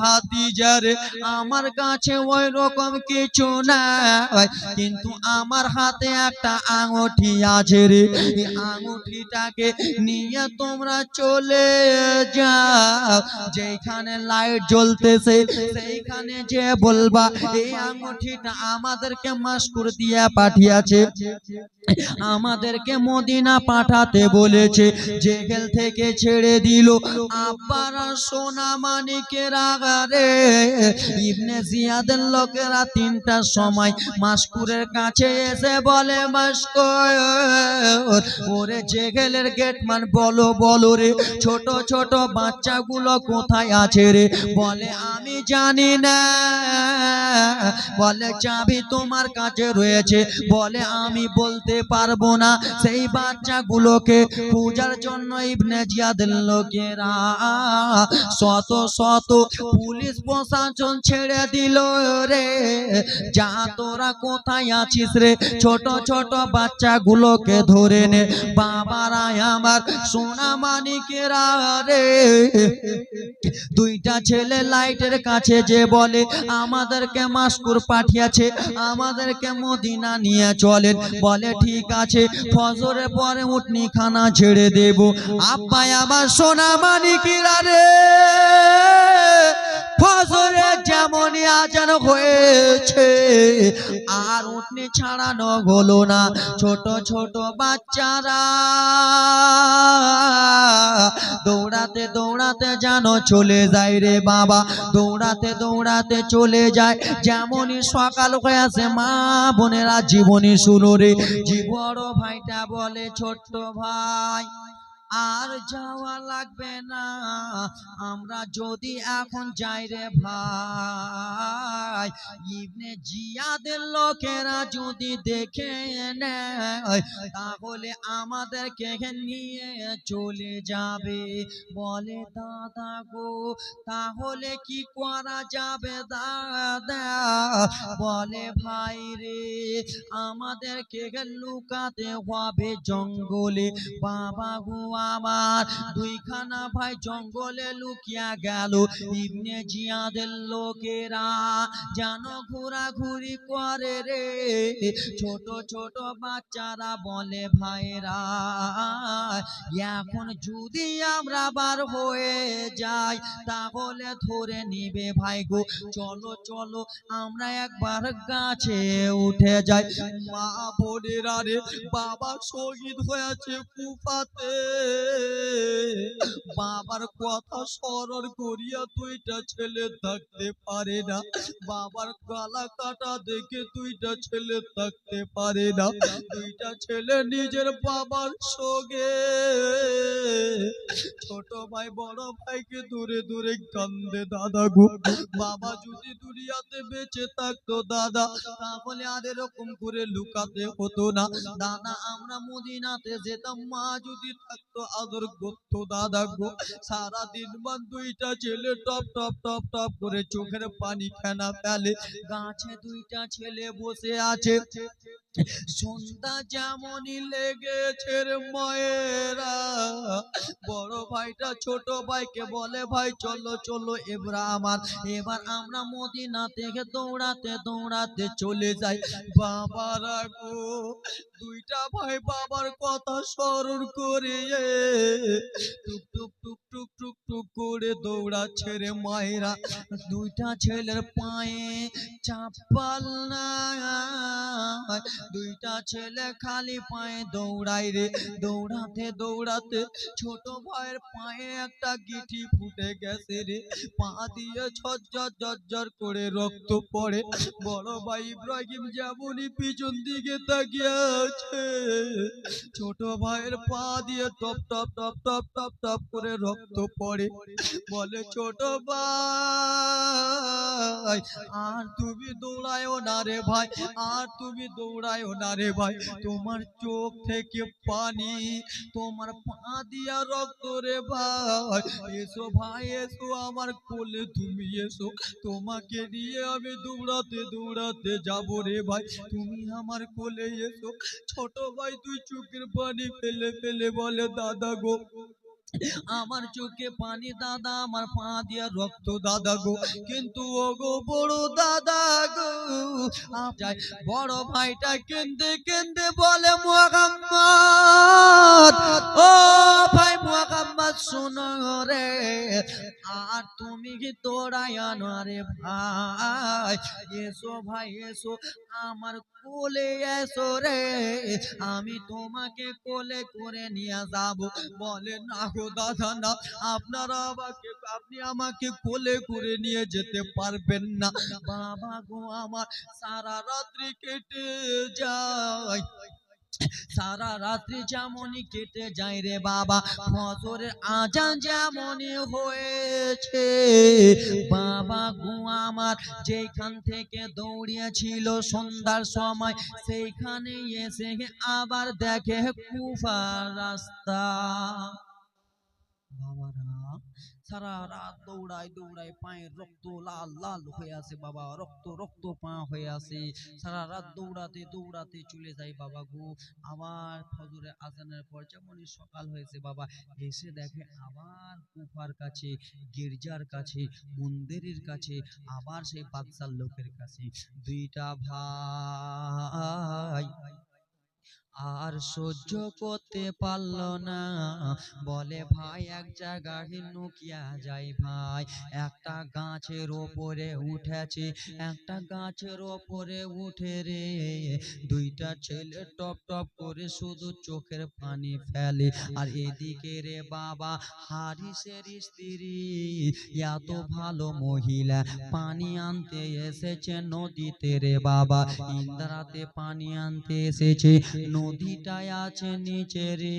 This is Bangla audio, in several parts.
ভাতিজার, আমার কাছে ওই রকম কিছু নাই। কিন্তু আমার হাতে একটা আঙুঠি আছে রে। এই আঙুঠিটাকে নিয়ে তোমরা চলে যাও। যেখানে লাইট জ্বলতেছে, সেইখানে যে বলবা, এই আঙুঠিটা আমাদেরকে মাস্কুর দিয়ে পাঠিয়েছে। আমাদেরকে মদিনা পাঠাতে বলেছে। জেহেল থেকে ছেড়ে দিল। আব্বারা সোনা মানিকের আগারে ইবনে জিয়াদের লোকেরা তিনটার সময় মাসকুরের কাছে এসে বলে মাস্কর ওরে জেহেলের গেটমান বলো বলো রে, ছোট ছোট বাচ্চাগুলো কোথায় আছে রে? বলে, আমি জানি না। বলে, চাবি তোমার কাছে রয়েছে। বলে, আমি বলতে পারব না সেই বাচ্চাগুলোকে। পূজার জন্য ইবনে জিয়াদের লোকেরা শত শত পুলিশ প্রশাসন ছেড়ে দিল রে। যা তোরা কোথায় আছিস রে? ছোট ছোট বাচ্চাগুলোকে ধরে নে। বাবারা আমার সোনা মানিকেরা রে। দুইটা ছেলে লাইটের কাছে যে বলে, আমাদেরকে মাস্কুর পাঠিয়েছে, আমাদেরকে মদিনা নিয়ে চলেন। বলে, ঠিক আছে ফজরে পরে উঠনি খানা ছেড়ে দেব। আব্বাই আমার সোনা মানিকিরা রে। আজান হয়েছে, আর উঠনি ছাড়ানো না ছোট ছোট বাচ্চারা। দৌড়াতে দৌড়াতে যেন চলে যায় রে বাবা, দৌড়াতে দৌড়াতে চলে যায়। যেমনই সকাল হয়ে আসে, মা বোনেরা জীবনী শুনো রে। জি বড় ভাইটা বলে, ছোট্ট ভাই আর যাওয়া লাগবে না। আমরা যদি এখন যাই রে ভাই, ইবনে জিয়াদের লোকেরা যদি দেখে নেয়, তাহলে আমাদেরকে নিয়ে চলে যাবে। বলে, দাদা গো, তাহলে কি করা যাবে দাদা? বলে, ভাই রে, আমাদেরকে লুকাতে হবে জঙ্গলে। বাবা গো আমার। দুইখানা ভাই জঙ্গলে লুকিয়া গেল। ইবনে জিয়াদের লোকেরা যেন ঘোরাঘুরি করে রে। ছোট ছোট বাচ্চারা বলে, ভাইরা, এখন যদি আমরা বার হয়ে যাই, তাহলে ধরে নিবে ভাই গো। চলো চলো, আমরা একবার গাছে উঠে যাই। মা বোনেরা রে, বাবা শহীদ হয়েছে কুফাতে। বাবার কথা স্মরণ করিয়া দুইটা ছেলে থাকতে পারে না। বাবার গলা কাটা দেখে দুইটা ছেলে থাকতে পারে না। দুইটা ছেলে নিজের বাবার সঙ্গে। ছোট ভাই, বড় ভাইকে দূরে দূরে কান্দে দাদা গো। বাবা যদি দুনিয়াতে বেঁচে থাকতো দাদা, তাহলে আর এরকম করে লুকাতে হতো না। দাদা, আমরা মদিনাতে যেতাম, মা যদি থাকতো আদর করতো দাদা গো, সারাদিন মান দুইটা ছেলে, টপ টপ টপ টপ করে চোখের পানি ফেনা ফেলে। গাছে দুইটা ছেলে বসে আছে। সন্ধ্যা যেমনই লেগেছে মায়েরা, বড় ভাইটা ছোট ভাইকে বলে, ভাই, চলো চলো এবার আমার, এবার আমরা মদিনা থেকে দৌড়াতে দৌড়াতে চলে যাই। বাবারা গো, দুইটা ভাই বাবার কথা স্মরণ করে টুক টুক টুক টুক টুক টুক করে দৌড়াচ্ছে রে মায়েরা। দুইটা ছেলের পায়ে চাপাল না দুইটা ছেলে খালি পায়ে দৌড়ায় রে। দৌড়াতে দৌড়াতে ছোট ভাইয়ের পায়ে একটা গিঠি ফুটে গেছে রে। পা দিয়ে ঝরঝর ঝরঝর করে রক্ত পড়ে। বড় ভাই ইব্রাহিম যেমনই পিছন দিকে তাকিয়ে আছে। ছোট ভাইয়ের পা দিয়ে টপ টপ টপ টপ টপ টপ করে রক্ত পড়ে। বলে, ছোট ভাই, আর তুমি দৌড়ায়ও না রে ভাই, আর তুমি দৌড়ায়ও না রে ভাই। তোমার চোখ থেকে পানি, তোমার পা দিয়া রক্ত রে ভাই। এসো ভাই, এসো আমার কোলে, তুমি এসো। তোমাকে নিয়ে আমি দৌড়াতে দৌড়াতে যাব রে ভাই। তুমি আমার কোলে এসো। ছোট ভাই, তুই চোখের পানি ফেলে ফেলে বলে, দাদা গো আমার চোখে পানি, দাদা, আমার পা দিয়ে রক্ত, দাদা গো। কিন্তু ও গো, বড় দাদা গো বড় ভাইটা কেন্দে কেন্দে বলে, মোহাম্মদ, ও ভাই মোহাম্মদ, শোনো রে, আর তুমি কি তোরাই আনো রে ভাই? এসো ভাই, এসো, আমার কোলে এসো রে, আমি তোমাকে কোলে করে নিয়ে যাব। বলে, না সারা রাত্রি যেমনই কেটে যায় রে বাবা, ফজরের আজান যেমনই হয়েছে। বাবা গো আমার যেখান থেকে দৌড়িয়েছিল সন্ধ্যার সময়, সেইখানে এসে আবার দেখে কুফার রাস্তা। বাবারা, সারা রাত দৌড়ায় দৌড়ায় পায়ের রক্ত লাল লাল হয়ে আসে বাবা, রক্ত রক্ত পা হয়ে আসে। সারা রাত দৌড়াতে দৌড়াতে চলে যায় বাবা গো। আবার ফজরে আজানের পর যেমনই সকাল হয়েছে বাবা, এসে দেখে আবার কুফার কাছে, গির্জার কাছে, মন্দিরের কাছে, আবার সেই বাদশার লোকের কাছে। দুইটা ভাই আর সহ্য করতে পারল না। বলে, ভাই, এক জায়গায় নুকিয়া যাই ভাই। একটা গাছের ওপরে উঠেছে, একটা গাছের ওপরে উঠে রে। দুইটা ছেলে টপ টপ করে শুধু চোখের পানি ফেলে। আর এদিকে রে বাবা, হারিসের স্ত্রী। এত ভালো মহিলা, পানি আনতে এসেছে নদীতে রে বাবা। ইন্দ্রাতে পানি আনতে এসেছে নদীটায় আছে নিচে রে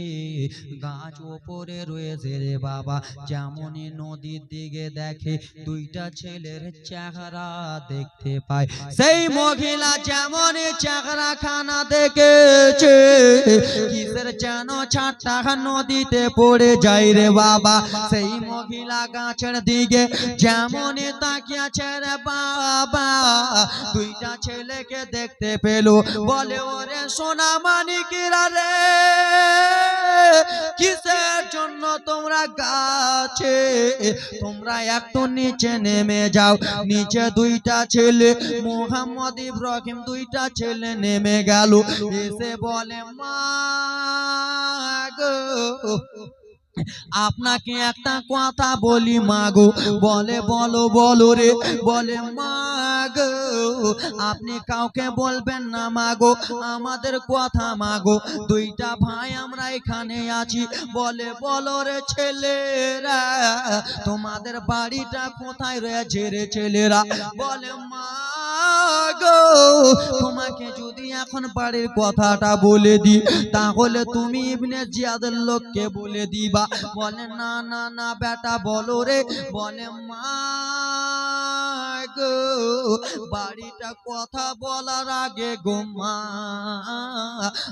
গাছ ওপরে রয়েছে রে বাবা। যেমনই নদীর দিকে দেখে দুইটা ছেলের চেহারা দেখতে পায়, সেই মহিলা যেমন চেহারা খানা দেখেছে, কিসের যেন ছাটটা নদীতে পড়ে যায় রে বাবা। সেই মহিলা গাছের দিকে যেমন তাকিয়াছে রে বাবা দুইটা ছেলেকে দেখতে পেল। বলে, ওরে সোনা মানিকেরা রে, কিসের জন্য তোমরা গাছে? তোমরা একটু নিচে নেমে যাও। নিচে দুইটা ছেলে, মোহাম্মদ ইব্রাহিম দুইটা ছেলে নেমে গেল। এসে বলে, মা গো আপনাকে একটা কথা বলি মাগো বলে, বলো বলো রে। বলে মাগো আপনি কাউকে বলবেন না মাগো আমাদের কথা মাগো দুইটা ভাই আমরা এখানে আছি। বলে, বলো রে ছেলেরা, তোমাদের বাড়িটা কোথায় রয়েছে রে ছেলেরা? বলে মাগো তোমাকে যদি এখন বাড়ির কথাটা বলে দি, তাহলে তুমি ইবনে জিয়াদের লোককে বলে দিবা। বলে, না না না, বেটা, বলো রে। বলে, মা গো, বাড়িটা কথা বলার আগে গো মা,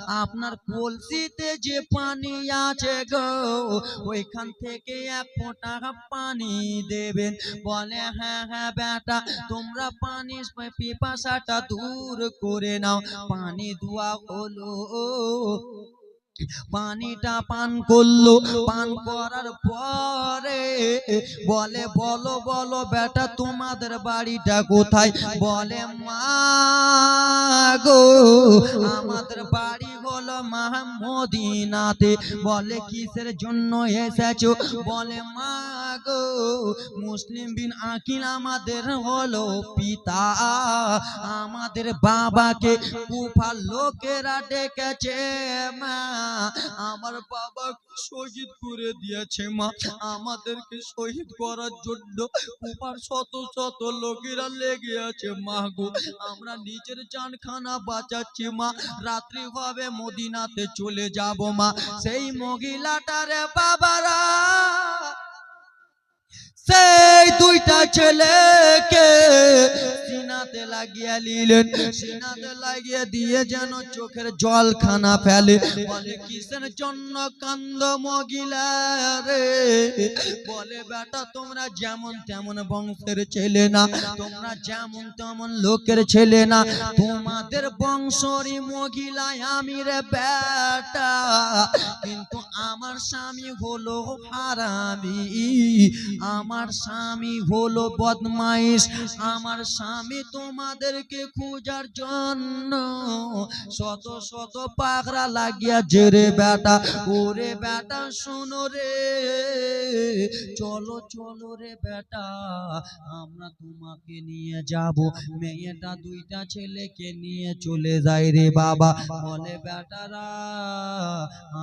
আপনার কলসিতে যে পানি আছে গো, ওইখান থেকে এক ফোঁটা পানি দেবেন। বলে হ্যাঁ হ্যাঁ বেটা, তোমরা পানি পিপাসাটা দূর করে নাও। পানি ধোয়া হলো। পানিটা পান করল, পান করার পরে বলে, বলো বলো, বেটা, তোমাদের বাড়িটা কোথায়? বলে, মা গো, আমাদের বাড়ি হলো মাহমদিনাতে। বলে, কিসের জন্য এসেছ? বলে, মা গো, মুসলিম বিন আকিল আমাদের হলো পিতা। আমাদের বাবাকে কুফার লোকেরা ডেকেছে, মা আমার বাবা শহীদ করে দিয়েছে, মা। আমাদেরকে শহীদ করার জন্য কুফার শত শত লোকেরা লেগে আছে, মা গো। আমরা নিজের চানখানা বাঁচাচ্ছি, মা। রাত্রি হবে মদিনাতে চলে যাব, মা। সেই মহিলাটারে বাবারা সেই দুইটা ছেলেকে সিনা সিনাতে লাগিয়ে নিলেন। সিনাতে লাগিয়ে দিয়ে যেন চোখের জল খানা ফেলে। বলে, কিসের জন্য কান্দ মগিলা রে? বলে, বেটা, তোমরা যেমন তেমন বংশের ছেলে না। তোমরা যেমন তেমন লোকের ছেলে না। তোমাদের বংশরই মহিলায় আমি রে বেটা। কিন্তু আমার স্বামী হলো হারামি। আমার স্বামী হলো বদমাইশ। আমার স্বামী তোমাদেরকে খোঁজার জন্য শত শত পাগড়া লাগিয়া জেরে বেটা, ওরে বেটা, শোনো রে, চলো চলো রে বেটা, আমরা তোমাকে নিয়ে যাব। মেয়েটা দুইটা ছেলেকে নিয়ে চলে যায় রে বাবা। বলে, বেটারা,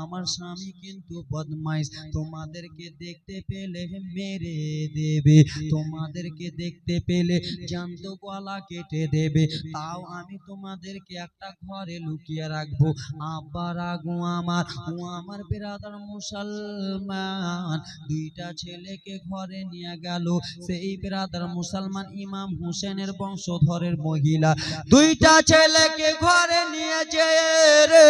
আমার স্বামী কিন্তু বদমাইশ। তোমাদেরকে দেখতে পেলে মেরে দেবে। তোমাদেরকে দেখতে পেলে জ্যান্ত গলা কেটে দেবে। তাও আমি তোমাদেরকে একটা ঘরে লুকিয়ে রাখব। আব্বা রাগু আমার, ও আমার বিরাদার মুসলমান। দুইটা ছেলেকে ঘরে নিয়ে গেল। সেই বিরাদার মুসলমান ইমাম হোসেনের বংশধরের মহিলা। দুইটা ছেলেকে ঘরে নিয়ে যে রে।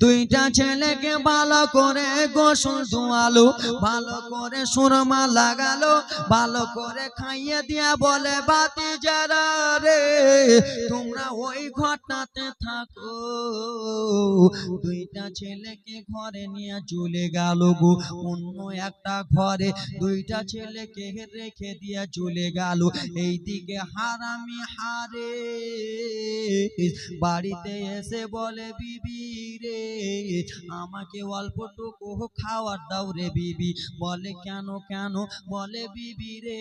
দুইটা ছেলেকে ভালো করে গোসল ধোয়ালো, ভালো করে সুরমা লাগালো, ভালো করে খাইয়ে দিয়া বলে, বাতি যারা রে, তোমরা ওই ঘরটাতে থাকো। দুইটা ছেলেকে ঘরে নিয়ে চলে গেল গো, অন্য একটা ঘরে। দুইটা ছেলেকে রেখে দিয়ে চলে গেল, এইদিকে হারামি হারে। বাড়িতে এসে বলে, বিবি রে, আমাকে অল্পটুকু খাওয়ার দাও রে বিবি। বলে কেন কেন? বলে, বিবি রে,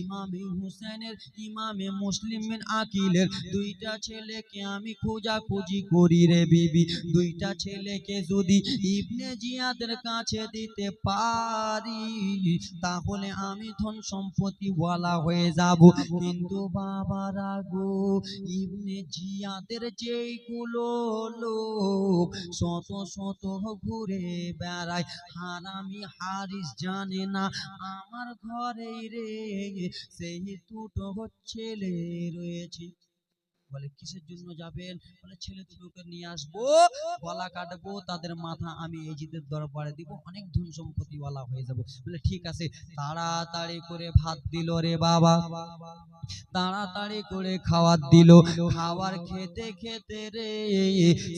ইমামে হুসেনের, ইমামে মুসলিম আকিলের দুইটা ছেলেকে আমি খোঁজাখুঁজি করি রে বিবি। দুইটা ছেলেকে যদি ইবনে জিয়াদের কাছে দিতে পারি, তাহলে আমি ধন সম্পত্তি বলা হয়ে যাব। কিন্তু বাবারা গো, ইবনে জিয়াদের যেইগুলো লোক শত শত ঘুরে বেড়ায়। হারামি হারিস জানে না আমার ঘরে রে সেই দুটো ছেলে রয়েছে। বলে, কিসের জন্য যাবেন? বলে, ছেলে দুটোকে নিয়ে আসব, গলা কাটবো, তাদের মাথা আমি এজিদের দরবারে দিব, অনেক ধন সম্পত্তি ওয়ালা হয়ে যাব। বলে, ঠিক আছে। তাড়াতাড়ি করে ভাত দিল রে বাবা। তাড়াতাড়ি করে খাবার দিল। খাবার খেতে খেতে রে,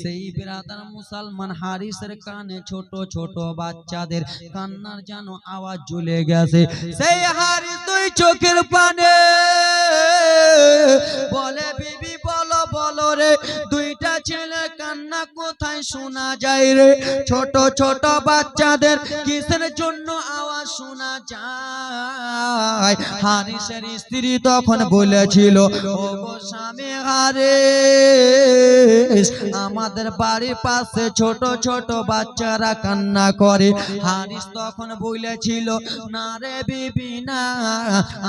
সেই বিরাদার মুসলমান হারিসের কানে ছোট ছোট বাচ্চাদের কান্নার যেন আওয়াজ চলে গেছে। সেই হারিস দুই চোখের পানে বলে, বিবি বলো রে দুইটা ছেলে কান্না কোথায় শোনা যায় রে? ছোট ছোট বাচ্চাদের কিসের জন্য আওয়াজ শোনা যায়? হারিসের স্ত্রী তখন বলেছিল, ও স্বামী হারে আমাদের বাড়ির পাশে ছোট ছোট বাচ্চারা কান্না করে। হারিস তখন বলেছিল, না রে বিবি, না,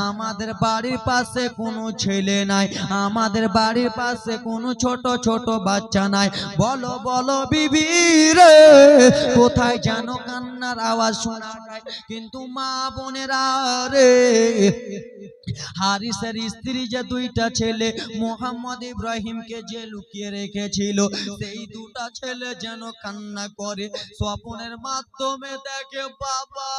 আমাদের বাড়ির পাশে কোনো ছেলে নাই। আমাদের বাড়ির পাশে কোনো ছোট ছোট বাচ্চা নাই বলো বলো, বিবি কোথায় যেন কান্নার আওয়াজ শোনা যায়। কিন্তু মা বোনেরা রে, হারিসের স্ত্রী যে দুইটা ছেলে, মোহাম্মদ ইব্রাহিমকে যে লুকিয়ে রেখেছিল, সেই দুটা ছেলে যেন কান্না করে। স্বপনের মাধ্যমে দেখে বাবা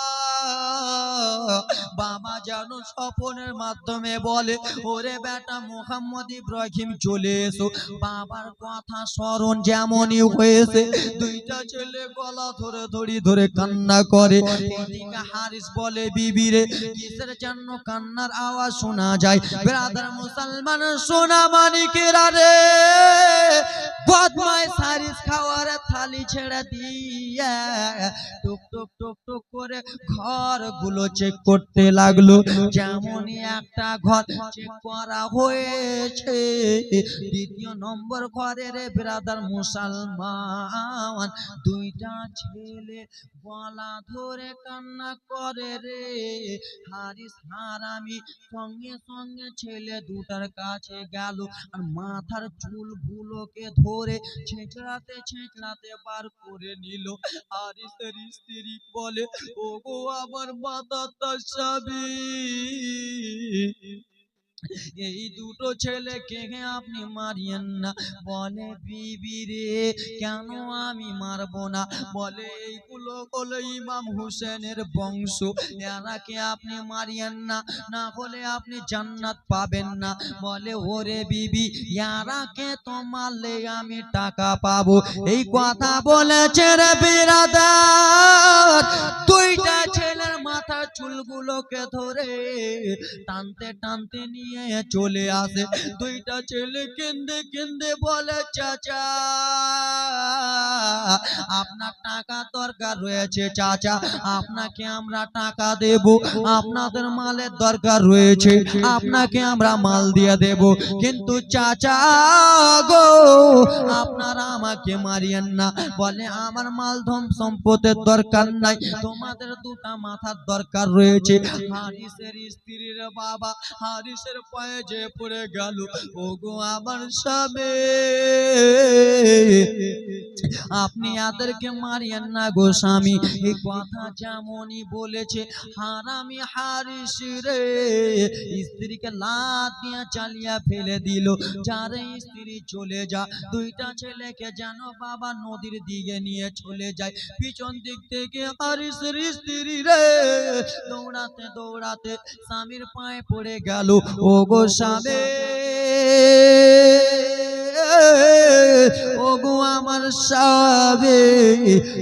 বাবা যেন স্বপনের মাধ্যমে বলে, ওরে বেটা মোহাম্মদ ইব্রাহিম চলে এসো। বাবার কথা স্মরণ যেমনই হয়েছে। দুইটা ছেলে গলা ধরে ধরি ধরে কান্না করে। হারিস বলে বিবিরে কিসের জন্য কান্নার আওয়াজ শোনা যায়? ব্রাদার মুসলমান, সোনা মানিকেরা রে বদমাই সারিস খাওয়ার থালি ছেড়ে দিয়ে টুক টুক টুক টুক করে ঘরগুলো চেক করতে লাগল। যেমনই একটা ঘর চেক করা হয়েছে, দ্বিতীয় নম্বর ঘরে রে ব্রাদার মুসলমান, দুইটা ছেলে গলা ধরে কান্না করে রে। হারিস হারামি সঙ্গে সঙ্গে ছেলে দুটার কাছে গেল আর মাথার চুল গুলোকে ধরে ছেঁচড়াতে ছেঁচড়াতে বার করে নিল। হারিসের স্ত্রী বলে ও গো আমার মাথা তার স্বামী এই দুটো ছেলেকে আপনি মারিয়েন না। বলে, বিবি রে, কেন আমি মারবো না? বলে এইগুলো হলো ইমাম হুসেনের বংশ। এরাকে আপনি মারিয়েন না। না হলে আপনি জান্নাত পাবেন না। বলে, ওরে বিবি ইয়ারাকে তো মারলে আমি টাকা পাবো। এই কথা বলেছে রে বিরাদার। দুইটা ছেলের মাথার চুলগুলোকে ধরে টানতে টানতে নিয়ে চলে আসে। দুইটা ছেলে কেন্দে কেন্দে বলে, চাচা, আপনার টাকা দরকার রয়েছে, চাচা। আপনাকে আমরা টাকা দেব। আপনাদের মালের দরকার রয়েছে। আপনাকে আমরা মাল দিয়ে দেব। কিন্তু চাচা গো, আপনারা আমাকে মারিয়েন না। বলে, আমার মাল ধন সম্পদের দরকার নাই। তোমাদের দুটা মাথার দরকার রয়েছে। হারিসের স্ত্রীর বাবা, হারিসের পায়ে যে পড়ে গেল, ওগো আমার স্বামী। আপনি আদেরকে মারিয়েন না গো স্বামী এই কথা যেমনই বলেছে, হারামি হারিস রে। স্ত্রীকে লাত দিয়ে চালিয়া ফেলে দিল, যারে স্ত্রী চলে যা দুইটা ছেলেকে যেন বাবা নদীর দিকে নিয়ে চলে যায়। পিছন দিক থেকে হারিসের স্ত্রী রে। দৌড়াতে দৌড়াতে স্বামীর পায়ে পড়ে গেল ও গো স্বামী ও গো আমার স্বামী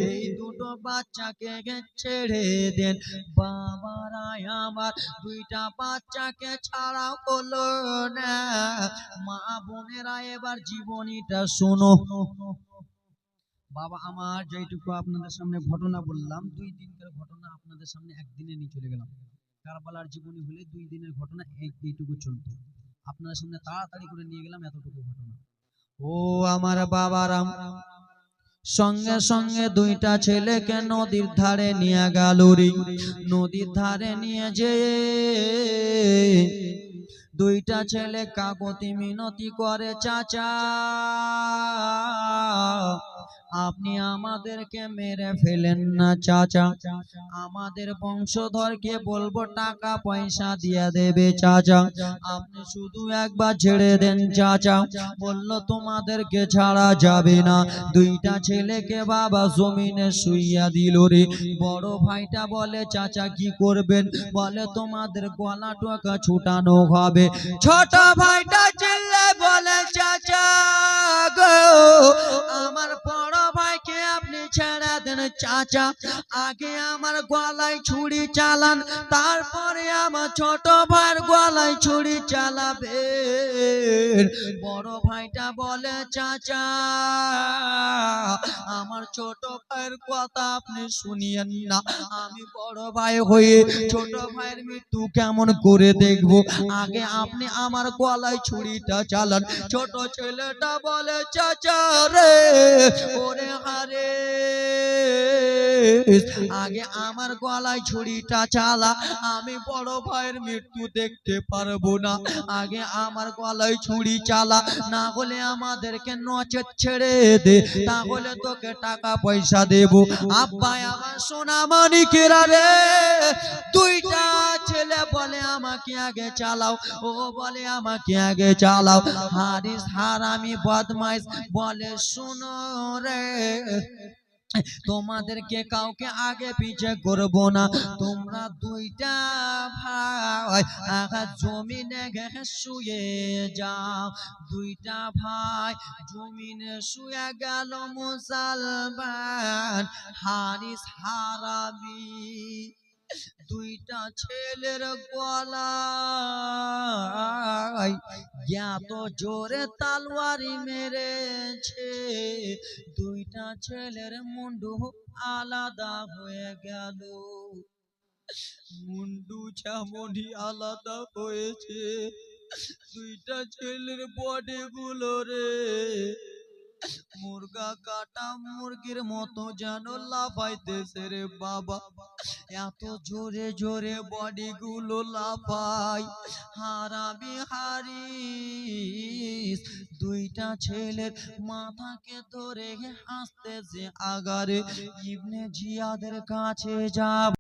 এই দুটো বাচ্চাকে ছেড়ে দেন। বাবারা, আমার দুইটা বাচ্চাকে ছাড়া হলো না। মা বোনেরা, এবার জীবনীটা শোনো। বাবা, আমার যেটুকু আপনাদের সামনে ঘটনা বললাম, দুই দিনকার ঘটনা আপনাদের সামনে একদিনে নিয়ে চলে গেলাম। কারবালার জীবনী হলে দুই দিনের ঘটনা এইটুকু চলতো। আপনাদের সামনে তাড়াতাড়ি করে নিয়ে গেলাম এতটুকু ঘটনা। ও আমার বাবারাম, সঙ্গে সঙ্গে দুইটা ছেলেকে নদীর ধারে নিয়ে গেল নদীর ধারে নিয়ে যে দুইটা ছেলে কাকতি মিনতি করে, চাচা আপনি আমাদেরকে মেরে ফেলেন না, চাচা। আমাদের বংশধরকে বলব টাকা, পয়সা দিয়ে দেবে, চাচা। আপনি শুধু একবার ছেড়ে দেন, চাচা। বলল, তোমাদেরকে ছাড়া যাবে না। দুইটা ছেলেকে বাবা জমিনে শুইয়া দিল রে। বড় ভাইটা বলে, চাচা, কি করবেন? বলে, তোমাদের গলা টোকা ছুটানো হবে। ছোট ভাইটা চিল্লে বলে, চাচা গো, আমার চাচা, আগে আমার গলায় ছুরি চালান, তারপরে আমার ছোট ভাইয়ের গলায় ছুরি চালাবে বড় ভাইটা বলে, চাচা আমার ছোট ভাইয়ের কথা আপনি শুনিয়েন না। আমি বড় ভাই হয়ে ছোট ভাইয়ের মৃত্যু কেমন করে দেখব? আগে আপনি আমার গলায় ছুরিটা চালান। ছোট ছেলেটা বলে, চাচা রে, ওরে হারে। আগে আমার গলায় ছুরিটা চালা। আমি বড় ভাইয়ের মৃত্যু দেখতে পারব না। আগে আমার গলায় ছুরি চালা। না হলে আমাদেরকে নচেত ছেড়ে দে। তাহলে তোকে টাকা পয়সা দেব। আব্বা আমার সোনা মানিকেরা রে, দুইটা ছেলে বলে আমাকে আগে চালাও, ও বলে আমাকে আগে চালাও। হারিস হারামি বদমাইশ বলে, শুনো রে তোমাদেরকে কাউকে আগে পিছে করব না। তোমরা দুইটা ভাই জমিনে শুয়ে যাও। দুইটা ভাই জমিনে শুয়ে গেল মুসলমান হারিস হারাবি দুইটা ছেলের গলায় এত জোরে তালওয়ারি মেরেছে দুইটা ছেলের মুন্ডু আলাদা হয়ে গেল। মুন্ডু চামনি আলাদা হয়েছে, দুইটা ছেলের বডি গুলো রে। মুরগা কাটা মুরগির মতো যেন লাফাইতেছে রে বাবা। এত জোরে জোরে বডি গুলো লাফাই। হারাবি হারিস দুইটা ছেলের মাথাকে ধরে হাসতেছে আগারে। ইবনে জিয়াদের কাছে যাব